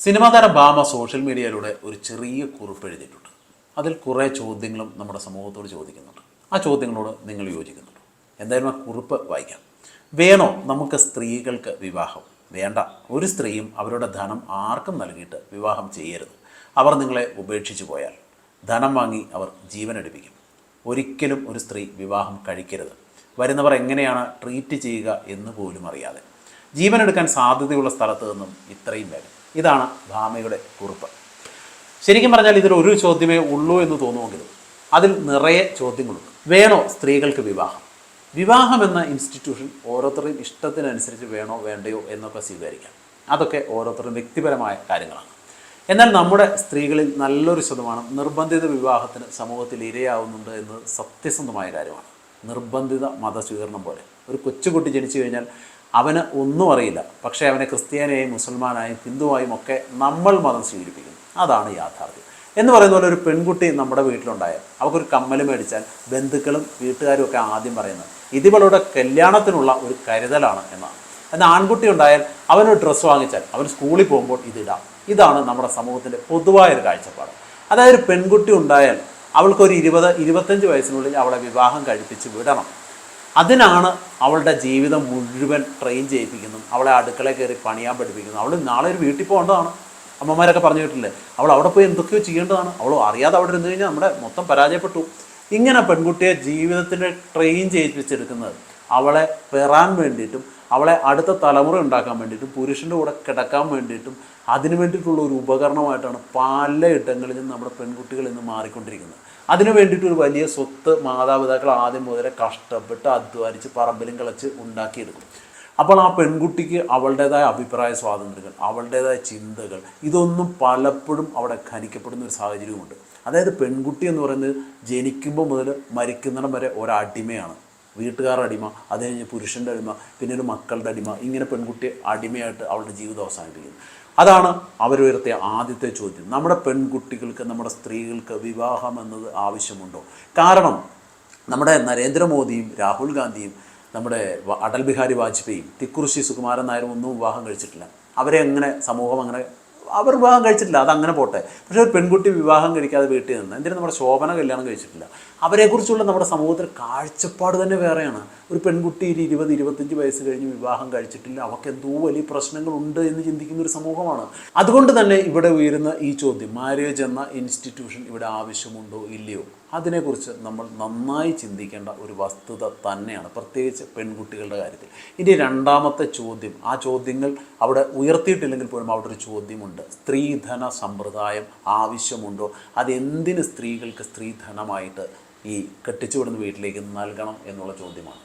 Cinema താരം Bhama social മീഡിയയിലൂടെ ഒരു ചെറിയ കുറിപ്പ് എഴുതിയിട്ടുണ്ട്. അതിൽ കുറേ ചോദ്യങ്ങളും നമ്മുടെ സമൂഹത്തോട് ചോദിക്കുന്നുണ്ട്. ആ ചോദ്യങ്ങളോട് നിങ്ങൾ യോജിക്കുന്നുണ്ട്? എന്തായാലും ആ കുറിപ്പ് വായിക്കാം. വേണോ നമുക്ക് സ്ത്രീകൾക്ക് വിവാഹം? വേണ്ട. ഒരു സ്ത്രീയും അവരുടെ ധനം ആർക്കും നൽകിയിട്ട് വിവാഹം ചെയ്യരുത്. അവർ നിങ്ങളെ ഉപേക്ഷിച്ചു പോയാൽ ധനം വാങ്ങി അവർ ജീവനെടുപ്പിക്കും ഒരിക്കലും ഒരു സ്ത്രീ വിവാഹം കഴിക്കരുത്. വരുന്നവർ എങ്ങനെയാണ് ട്രീറ്റ് ചെയ്യുക എന്ന് പോലും അറിയാതെ. ജീവനെടുക്കാൻ സാധ്യതയുള്ള സ്ഥലത്ത് നിന്നും ഇത്രയും വേഗം ഇതാണ് ഭാമയുടെ കുറിപ്പ്. ശരിക്കും പറഞ്ഞാൽ ഇതിൽ ഒരു ചോദ്യമേ ഉള്ളൂ എന്ന് തോന്നുമെങ്കിലും അതിൽ നിറയെ ചോദ്യങ്ങളുണ്ട്. വേണോ സ്ത്രീകൾക്ക് വിവാഹം? വിവാഹം എന്ന ഇൻസ്റ്റിറ്റ്യൂഷൻ ഓരോരുത്തരുടെയും ഇഷ്ടത്തിനനുസരിച്ച് വേണോ വേണ്ടയോ എന്നൊക്കെ സ്വീകരിക്കാം. അതൊക്കെ ഓരോരുത്തരുടെയും വ്യക്തിപരമായ കാര്യങ്ങളാണ്. എന്നാൽ നമ്മുടെ സ്ത്രീകളിൽ നല്ലൊരു ശതമാനം നിർബന്ധിത വിവാഹത്തിന് സമൂഹത്തിൽ ഇരയാവുന്നുണ്ട് എന്നത് സത്യസന്ധമായ കാര്യമാണ്. നിർബന്ധിത മതസ്വീകരണം പോലെ. ഒരു കൊച്ചുകുട്ടി ജനിച്ചു കഴിഞ്ഞാൽ അവന് ഒന്നും അറിയില്ല. പക്ഷേ അവനെ ക്രിസ്ത്യാനിയായും മുസൽമാനായും ഹിന്ദുവായും ഒക്കെ നമ്മൾ മതം സ്വീകരിപ്പിക്കുന്നു. അതാണ് യാഥാർത്ഥ്യം. എന്ന് പറയുന്ന പോലെ ഒരു പെൺകുട്ടി നമ്മുടെ വീട്ടിലുണ്ടായാൽ അവൾക്കൊരു കമ്മൽ മേടിച്ചാൽ ബന്ധുക്കളും വീട്ടുകാരും ഒക്കെ ആദ്യം പറയുന്നത് ഇതിവളുടെ കല്യാണത്തിനുള്ള ഒരു കരുതലാണ് എന്നാണ്. എന്നാൽ ആൺകുട്ടി ഉണ്ടായാൽ അവനൊരു ഡ്രസ്സ് വാങ്ങിച്ചാൽ അവൻ സ്കൂളിൽ പോകുമ്പോൾ ഇതിടാം ഇതാണ് നമ്മുടെ സമൂഹത്തിന്റെ പൊതുവായ ഒരു കാഴ്ചപ്പാട്. അതായത് ഒരു പെൺകുട്ടി ഉണ്ടായാൽ അവൾക്കൊരു ഇരുപത് ഇരുപത്തഞ്ച് വയസ്സിനുള്ളിൽ അവളെ വിവാഹം കഴിപ്പിച്ച് വിടണം. അതിനാണ് അവളുടെ ജീവിതം മുഴുവൻ ട്രെയിൻ ചെയ്യിപ്പിക്കുന്നു അവളെ അടുക്കളയിൽ കയറി പണിയാൻ പഠിപ്പിക്കുന്നു അവൾ നാളെ ഒരു വീട്ടിൽ പോകേണ്ടതാണ്. അമ്മമാരൊക്കെ പറഞ്ഞു കേട്ടില്ലേ? അവൾ അവിടെ പോയി എന്തൊക്കെയോ ചെയ്യേണ്ടതാണ്. അവൾ അറിയാതെ അവിടെ ഇരുന്ന് കഴിഞ്ഞാൽ നമ്മുടെ മൊത്തം പരാജയപ്പെട്ടു. ഇങ്ങനെ പെൺകുട്ടിയെ ജീവിതത്തിന്റെ ട്രെയിൻ ചെയ്യിപ്പിച്ചെടുക്കുന്നത് അവളെ പെറാൻ വേണ്ടിയിട്ടും അവളെ അടുത്ത തലമുറ ഉണ്ടാക്കാൻ വേണ്ടിയിട്ടും പുരുഷന്റെ കൂടെ കിടക്കാൻ വേണ്ടിയിട്ടും അതിനു വേണ്ടിയിട്ടുള്ള ഒരു ഉപകരണമായിട്ടാണ് പല ഇടങ്ങളിലും നമ്മുടെ പെൺകുട്ടികൾ ഇന്ന് മാറിക്കൊണ്ടിരിക്കുന്നത്. അതിനു വേണ്ടിയിട്ട് ഒരു വലിയ സ്വത്ത് മാതാപിതാക്കൾ ആദ്യം മുതലേ കഷ്ടപ്പെട്ട് അധ്വാനിച്ച് പറമ്പിലും കളച്ച് ഉണ്ടാക്കിയെടുക്കും. അപ്പോൾ ആ പെൺകുട്ടിക്ക് അവളുടേതായ അഭിപ്രായ സ്വാതന്ത്ര്യങ്ങൾ അവളുടേതായ ചിന്തകൾ ഇതൊന്നും പലപ്പോഴും അവിടെ ഖനിക്കപ്പെടുന്ന ഒരു സാഹചര്യമുണ്ട് അതായത് പെൺകുട്ടി എന്ന് പറയുന്നത് ജനിക്കുമ്പോൾ മുതൽ മരിക്കുന്നിടം വരെ ഒരടിമയാണ്. വീട്ടുകാരുടെ അടിമ അത് കഴിഞ്ഞ് പുരുഷന്റെ അടിമ പിന്നീട് മക്കളുടെ അടിമ ഇങ്ങനെ പെൺകുട്ടി അടിമയായിട്ട് അവളുടെ ജീവിതം അവസാനിപ്പിക്കുന്നു. അതാണ് അവരുയർത്തിയ ആദ്യത്തെ ചോദ്യം. നമ്മുടെ പെൺകുട്ടികൾക്ക് നമ്മുടെ സ്ത്രീകൾക്ക് വിവാഹം എന്നത് ആവശ്യമുണ്ടോ? കാരണം നമ്മുടെ നരേന്ദ്രമോദിയും രാഹുൽ ഗാന്ധിയും നമ്മുടെ അടൽ ബിഹാരി വാജ്പേയി തിക്കുറിശി സുകുമാരൻ നായരും ഒന്നും വിവാഹം കഴിച്ചിട്ടില്ല. അവരെ എങ്ങനെ സമൂഹം അങ്ങനെ അവർ വിവാഹം കഴിച്ചിട്ടില്ല അതങ്ങനെ പോട്ടെ. പക്ഷേ ഒരു പെൺകുട്ടി വിവാഹം കഴിക്കാതെ വീട്ടിൽ നിന്ന് എന്തിനും നമ്മുടെ ശോഭന കല്യാണം കഴിച്ചിട്ടില്ല? അവരെക്കുറിച്ചുള്ള നമ്മുടെ സമൂഹത്തിൽ കാഴ്ചപ്പാട് തന്നെ വേറെയാണ്. ഒരു പെൺകുട്ടി ഒരു ഇരുപത് ഇരുപത്തഞ്ച് വയസ്സ് കഴിഞ്ഞ് വിവാഹം കഴിച്ചിട്ടില്ല അവർക്ക് എന്തോ വലിയ പ്രശ്നങ്ങളുണ്ട് എന്ന് ചിന്തിക്കുന്ന ഒരു സമൂഹമാണ്. അതുകൊണ്ട് തന്നെ ഇവിടെ ഉയരുന്ന ഈ ചോദ്യം മാരേജ് എന്ന ഇൻസ്റ്റിറ്റ്യൂഷൻ ഇവിടെ ആവശ്യമുണ്ടോ ഇല്ലയോ? അതിനെക്കുറിച്ച് നമ്മൾ നന്നായി ചിന്തിക്കേണ്ട ഒരു വസ്തുത തന്നെയാണ് പ്രത്യേകിച്ച് പെൺകുട്ടികളുടെ കാര്യത്തിൽ. ഇനി രണ്ടാമത്തെ ചോദ്യം ആ ചോദ്യങ്ങൾ അവിടെ ഉയർത്തിയിട്ടില്ലെങ്കിൽ പോലും അവിടെ ഒരു ചോദ്യമുണ്ട്. സ്ത്രീധന സമ്പ്രദായം ആവശ്യമുണ്ടോ? അതെന്തിന് സ്ത്രീകൾക്ക് സ്ത്രീധനമായിട്ട് ഈ കെട്ടിച്ചുവിടുന്ന വീട്ടിലേക്ക് നൽകണം എന്നുള്ള ചോദ്യമാണ്.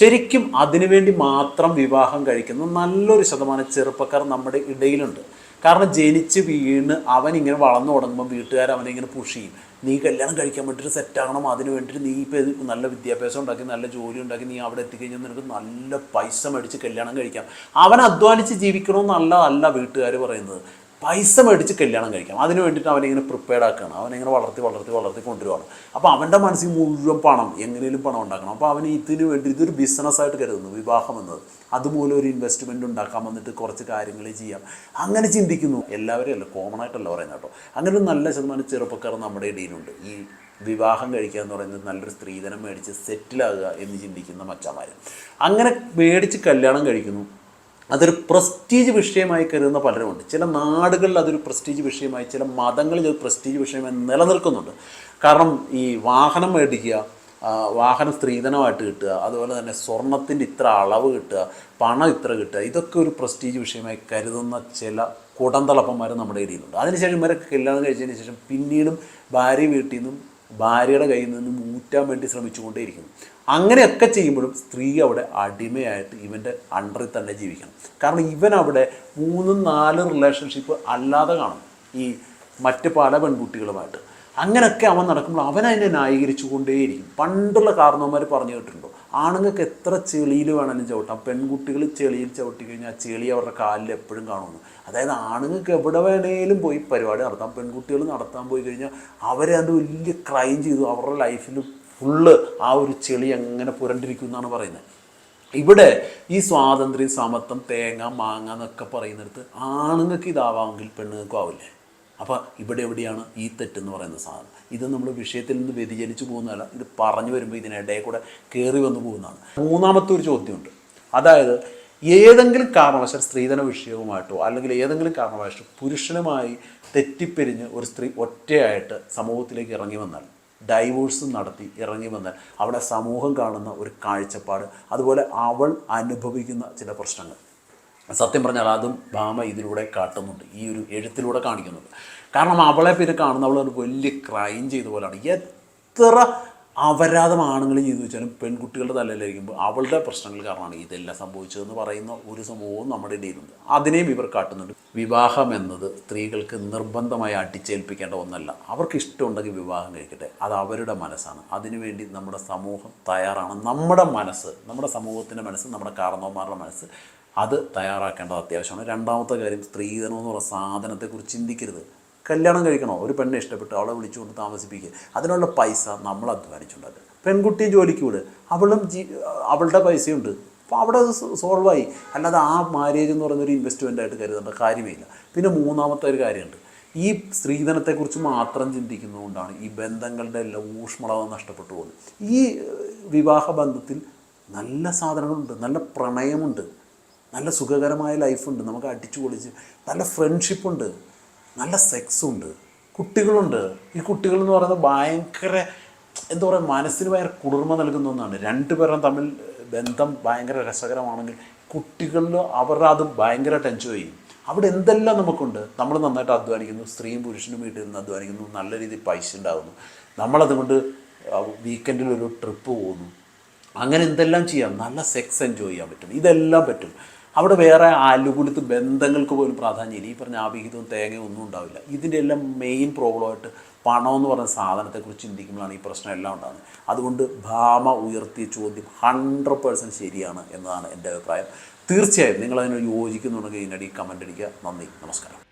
ശരിക്കും അതിനുവേണ്ടി മാത്രം വിവാഹം കഴിക്കുന്ന നല്ലൊരു ശതമാനം ചെറുപ്പക്കാർ നമ്മുടെ ഇടയിലുണ്ട്. കാരണം ജനിച്ച് വീണ് അവൻ ഇങ്ങനെ വളർന്നു തുടങ്ങുമ്പോൾ വീട്ടുകാർ അവനെ ഇങ്ങനെ പുഷ് ചെയ്യും. നീ കല്യാണം കഴിക്കാൻ വേണ്ടിയിട്ട് സെറ്റാകണം അതിന് വേണ്ടിയിട്ട് നീ ഇപ്പോൾ നല്ല വിദ്യാഭ്യാസം ഉണ്ടാക്കി നല്ല ജോലി ഉണ്ടാക്കി നീ അവിടെ എത്തിക്കഴിഞ്ഞാൽ നിനക്ക് നല്ല പൈസ മേടിച്ച് കല്യാണം കഴിക്കാം. അവൻ അധ്വാനിച്ച് ജീവിക്കണമെന്നല്ല അല്ല വീട്ടുകാർ പറയുന്നത്. പൈസ മേടിച്ച് കല്യാണം കഴിക്കാം അതിന് വേണ്ടിയിട്ട് അവനിങ്ങനെ പ്രിപ്പയർഡ് ആക്കുകയാണ് അവനിങ്ങനെ വളർത്തി വളർത്തി വളർത്തി കൊണ്ടുവരുവാണ്. അപ്പോൾ അവന്റെ മനസ്സിൽ മുഴുവൻ പണം എങ്ങനെയും പണം ഉണ്ടാക്കണം. അപ്പോൾ അവൻ ഇതിന് വേണ്ടി ഇതൊരു ബിസിനസ്സായിട്ട് കരുതുന്നു വിവാഹം എന്നത്. അതുമൂലം ഒരു ഇൻവെസ്റ്റ്മെന്റ് ഉണ്ടാക്കാൻ വന്നിട്ട് കുറച്ച് കാര്യങ്ങൾ ചെയ്യാം. അങ്ങനെ ചിന്തിക്കുന്നു. എല്ലാവരും അല്ല കോമൺ ആയിട്ടല്ല പറയുന്നത് കേട്ടോ. അങ്ങനെ ഒരു നല്ല ശതമാനം ചെറുപ്പക്കാർ നമ്മുടെ ഇടയിലുണ്ട്. ഈ വിവാഹം കഴിക്കുക എന്ന് പറയുന്നത് നല്ലൊരു സ്ത്രീധനം മേടിച്ച് സെറ്റിലാകുക എന്ന് ചിന്തിക്കുന്ന മച്ചന്മാർ അങ്ങനെ മേടിച്ച് കല്യാണം കഴിക്കുന്നു. അതൊരു പ്രസ്റ്റീജ് വിഷയമായി കരുതുന്ന പലരുമുണ്ട്. ചില നാടുകളിൽ അതൊരു പ്രസ്റ്റീജ് വിഷയമായി ചില മതങ്ങളിൽ അത് പ്രസ്റ്റീജ് വിഷയമായി നിലനിൽക്കുന്നുണ്ട്. കാരണം ഈ വാഹനം മേടിക്കുക വാഹനം സ്ത്രീധനമായിട്ട് കിട്ടുക അതുപോലെ തന്നെ സ്വർണത്തിന്റെ ഇത്ര അളവ് കിട്ടുക പണം ഇത്ര കിട്ടുക ഇതൊക്കെ ഒരു പ്രസ്റ്റീജ് വിഷയമായി കരുതുന്ന ചില കുടന്തളപ്പന്മാർ നമ്മുടെ ഇടയിലുണ്ട്. അതിനുശേഷം ഇവരൊക്കെ കല്യാണം കഴിച്ചതിന് ശേഷം പിന്നീടും ഭാര്യ വീട്ടിൽ നിന്നും ഭാര്യയുടെ കയ്യിൽ നിന്നും ഊറ്റാൻ വേണ്ടി ശ്രമിച്ചുകൊണ്ടേയിരിക്കുന്നു. അങ്ങനെയൊക്കെ ചെയ്യുമ്പോഴും സ്ത്രീ അവിടെ അടിമയായിട്ട് ഇവന്റെ അണ്ടറിൽ തന്നെ ജീവിക്കണം. കാരണം ഇവൻ അവിടെ മൂന്നും നാലും റിലേഷൻഷിപ്പ് അല്ലാതെ കാണും ഈ മറ്റ് പല പെൺകുട്ടികളുമായിട്ട്. അങ്ങനെയൊക്കെ അവൻ നടക്കുമ്പോൾ അവൻ അതിനെ ന്യായീകരിച്ചു കൊണ്ടേയിരിക്കും പണ്ടുള്ള കാരണവന്മാർ പറഞ്ഞു കേട്ടിട്ടുണ്ടോ? ആണുങ്ങൾക്ക് എത്ര ചെളിയിൽ വേണമെങ്കിലും ചവിട്ടാം. പെൺകുട്ടികൾ ചെളിയിൽ ചവിട്ടി കഴിഞ്ഞാൽ ചെളി അവരുടെ കാലിൽ എപ്പോഴും കാണുന്നു. അതായത് ആണുങ്ങൾക്ക് എവിടെ വേണേലും പോയി പരിപാടി നടത്താം. പെൺകുട്ടികൾ നടത്താൻ പോയി കഴിഞ്ഞാൽ അവരെ അത് വലിയ ക്രൈം ചെയ്തു. അവരുടെ ലൈഫിൽ ഫുള്ള് ആ ഒരു ചെളി അങ്ങനെ പുരണ്ടിരിക്കും എന്നാണ് പറയുന്നത്. ഇവിടെ ഈ സ്വാതന്ത്ര്യം സമത്വം തേങ്ങ മാങ്ങ എന്നൊക്കെ പറയുന്നിടത്ത് ആണുങ്ങൾക്ക് ഇതാവാമെങ്കിൽ പെണ്ണുങ്ങൾക്കും ആവില്ലേ? അപ്പോൾ ഇവിടെ എവിടെയാണ് ഈ തെറ്റെന്ന് പറയുന്ന സാധനം. ഇത് നമ്മൾ വിഷയത്തിൽ നിന്ന് വ്യതിചലിച്ചു പോകുന്നതല്ല ഇത് പറഞ്ഞു വരുമ്പോൾ ഇതിനിടയിൽ കൂടെ കയറി വന്നു പോകുന്നതാണ്. മൂന്നാമത്തെ ഒരു ചോദ്യമുണ്ട്. അതായത് ഏതെങ്കിലും കാരണവശാൽ സ്ത്രീധന വിഷയവുമായിട്ടോ അല്ലെങ്കിൽ ഏതെങ്കിലും കാരണവശാൽ പുരുഷനുമായി തെറ്റിപ്പിരിഞ്ഞ് ഒരു സ്ത്രീ ഒറ്റയായിട്ട് സമൂഹത്തിലേക്ക് ഇറങ്ങി വന്നാൽ ഡൈവോഴ്സ് നടത്തി ഇറങ്ങി വന്നാൽ അവിടെ സമൂഹം കാണുന്ന ഒരു കാഴ്ചപ്പാട് അതുപോലെ അവൾ അനുഭവിക്കുന്ന ചില പ്രശ്നങ്ങൾ. സത്യം പറഞ്ഞാൽ അതും ഭാമ ഇതിലൂടെ കാട്ടുന്നുണ്ട് ഈ ഒരു എഴുത്തിലൂടെ കാണിക്കുന്നുണ്ട്. കാരണം അവളെ പിന്നെ കാണുന്ന അവൾ വലിയ ക്രൈം ചെയ്ത പോലെയാണ് എത്ര അപരാധം ചെയ്തു വെച്ചാലും പെൺകുട്ടികളുടെ തലയിലായിരിക്കുമ്പോൾ അവളുടെ പ്രശ്നങ്ങൾ കാരണമാണ് ഇതെല്ലാം സംഭവിച്ചതെന്ന് പറയുന്ന ഒരു സമൂഹവും നമ്മുടെ ഇടയിലുണ്ട്. അതിനെയും ഇവർ കാട്ടുന്നുണ്ട്. വിവാഹം എന്നത് സ്ത്രീകൾക്ക് നിർബന്ധമായി അടിച്ചേൽപ്പിക്കേണ്ട ഒന്നല്ല. അവർക്ക് ഇഷ്ടമുണ്ടെങ്കിൽ വിവാഹം കഴിക്കട്ടെ. അത് അവരുടെ മനസ്സാണ്. അതിനുവേണ്ടി നമ്മുടെ സമൂഹം തയ്യാറാണ്. നമ്മുടെ മനസ്സ് നമ്മുടെ സമൂഹത്തിന്റെ മനസ്സ് നമ്മുടെ കാരണവന്മാരുടെ മനസ്സ് അത് തയ്യാറാക്കേണ്ടത് അത്യാവശ്യമാണ്. രണ്ടാമത്തെ കാര്യം സ്ത്രീധനം എന്ന് പറയുന്ന സാധനത്തെക്കുറിച്ച് ചിന്തിക്കരുത്. കല്യാണം കഴിക്കണോ? ഒരു പെണ്ണെ ഇഷ്ടപ്പെട്ട് അവളെ വിളിച്ചുകൊണ്ട് താമസിപ്പിക്കുക. അതിനുള്ള പൈസ നമ്മൾ അധ്വാനിച്ചുണ്ടാക്കുക പെൺകുട്ടി ജോലിക്ക് വിട്. അവളും ജീ അവളുടെ പൈസയുണ്ട്. അപ്പോൾ അവിടെ അത് സോൾവ് ആയി അല്ലാതെ ആ മാരേജ് എന്ന് പറയുന്നൊരു ഇൻവെസ്റ്റ്മെന്റ് ആയിട്ട് കരുതേണ്ട കാര്യമേ ഇല്ല പിന്നെ മൂന്നാമത്തെ ഒരു കാര്യമുണ്ട്. ഈ സ്ത്രീധനത്തെക്കുറിച്ച് മാത്രം ചിന്തിക്കുന്നതുകൊണ്ടാണ് ഈ ബന്ധങ്ങളുടെ എല്ലാം ഊഷ്മളത നഷ്ടപ്പെട്ടു പോകുന്നത്. ഈ വിവാഹ ബന്ധത്തിൽ നല്ല സാധനങ്ങളുണ്ട് നല്ല പ്രണയമുണ്ട് നല്ല സുഖകരമായ ലൈഫുണ്ട് നമുക്ക് അടിച്ചു പൊളിച്ച് നല്ല ഫ്രണ്ട്ഷിപ്പുണ്ട് നല്ല സെക്സും ഉണ്ട് കുട്ടികളുണ്ട്. ഈ കുട്ടികൾ എന്ന് പറയുന്നത് ഭയങ്കര എന്താ പറയുക മനസ്സിന് ഭയങ്കര കുളിർമ നൽകുന്ന ഒന്നാണ്. രണ്ടുപേരും തമ്മിൽ ബന്ധം ഭയങ്കര രസകരമാണെങ്കിൽ കുട്ടികളിൽ അവരുടെ അത് ഭയങ്കരമായിട്ട് എൻജോയ് ചെയ്യും അവിടെ എന്തെല്ലാം നമുക്കുണ്ട്? നമ്മൾ നന്നായിട്ട് അധ്വാനിക്കുന്നു. സ്ത്രീയും പുരുഷനും വീട്ടിൽ നിന്ന് അധ്വാനിക്കുന്നു. നല്ല രീതിയിൽ പൈസ ഉണ്ടാകുന്നു നമ്മളതുകൊണ്ട് വീക്കെൻഡിൽ ഒരു ട്രിപ്പ് പോകുന്നു. അങ്ങനെ എന്തെല്ലാം ചെയ്യാം? നല്ല സെക്സ് എൻജോയ് ചെയ്യാൻ പറ്റും. ഇതെല്ലാം പറ്റും. അവിടെ വേറെ ആലുകുലത്ത് ബന്ധങ്ങൾക്ക് പോലും പ്രാധാന്യമില്ല ഈ പറഞ്ഞ ആവിഹിതവും തേങ്ങയും ഒന്നും ഉണ്ടാവില്ല. ഇതിന്റെ എല്ലാം മെയിൻ പ്രോബ്ലമായിട്ട് പണം എന്ന് സാധനത്തെക്കുറിച്ച് ചിന്തിക്കുമ്പോഴാണ് ഈ പ്രശ്നം എല്ലാം ഉണ്ടാകുന്നത്. അതുകൊണ്ട് ഭാമ ഉയർത്തിയ ചോദ്യം ഹൺഡ്രഡ് പേഴ്സന്റ് ശരിയാണ് എന്നതാണ് എന്റെ അഭിപ്രായം. തീർച്ചയായും നിങ്ങളതിനോട് യോജിക്കുന്നുണ്ടെങ്കിൽ ഇതിനടി കമന്റ് അടിക്കുക. നന്ദി. നമസ്കാരം.